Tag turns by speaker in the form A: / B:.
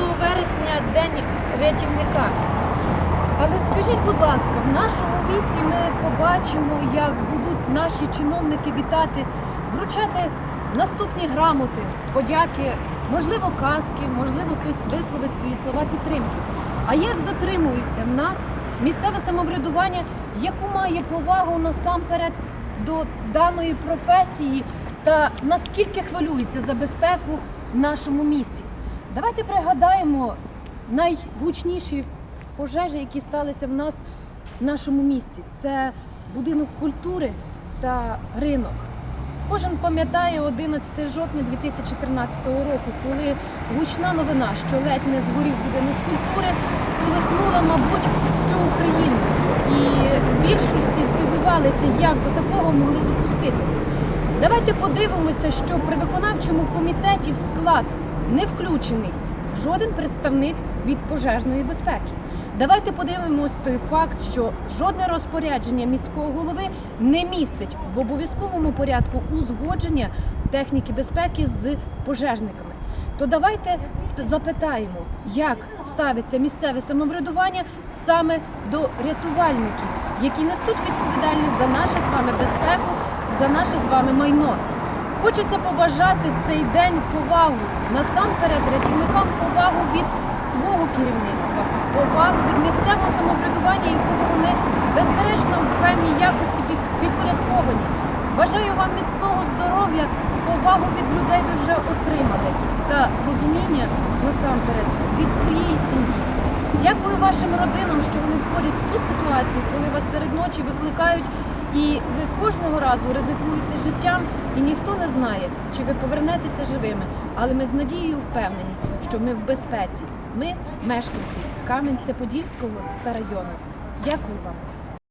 A: вересня День рятівника. Але скажіть, будь ласка, в нашому місті ми побачимо, як будуть наші чиновники вітати, вручати наступні грамоти, подяки, можливо, каски, можливо, хтось висловить свої слова підтримки. А як дотримується в нас місцеве самоврядування, яку має повагу насамперед до даної професії та наскільки хвилюється за безпеку в нашому місті? Давайте пригадаємо найгучніші пожежі, які сталися в нас в нашому місті. Це будинок культури та ринок. Кожен пам'ятає 11 жовтня 2014 року, коли гучна новина, що ледь не згорів будинок культури, сколихнула, мабуть, всю Україну. І більшості здивувалися, як до такого могли допустити. Давайте подивимося, що при виконавчому комітеті в склад не включений жоден представник від пожежної безпеки. Давайте подивимось той факт, що жодне розпорядження міського голови не містить в обов'язковому порядку узгодження техніки безпеки з пожежниками. То давайте запитаємо, як ставиться місцеве самоврядування саме до рятувальників, які несуть відповідальність за нашу з вами безпеку, за наше з вами майно. Хочеться побажати в цей день повагу насамперед рятівникам повагу від свого керівництва, повагу від місцевого самоврядування, якому вони безперечно в певній якості підпорядковані. Бажаю вам міцного здоров'я, повагу від людей ви вже отримали та розуміння насамперед від своєї сім'ї. Дякую вашим родинам, що вони входять в ту ситуацію, коли вас серед ночі викликають, і ви кожного разу ризикуєте життям, і ніхто не знає, чи ви повернетеся живими. Але ми з надією впевнені, що ми в безпеці. Ми мешканці Кам'янця-Подільського та району. Дякую вам.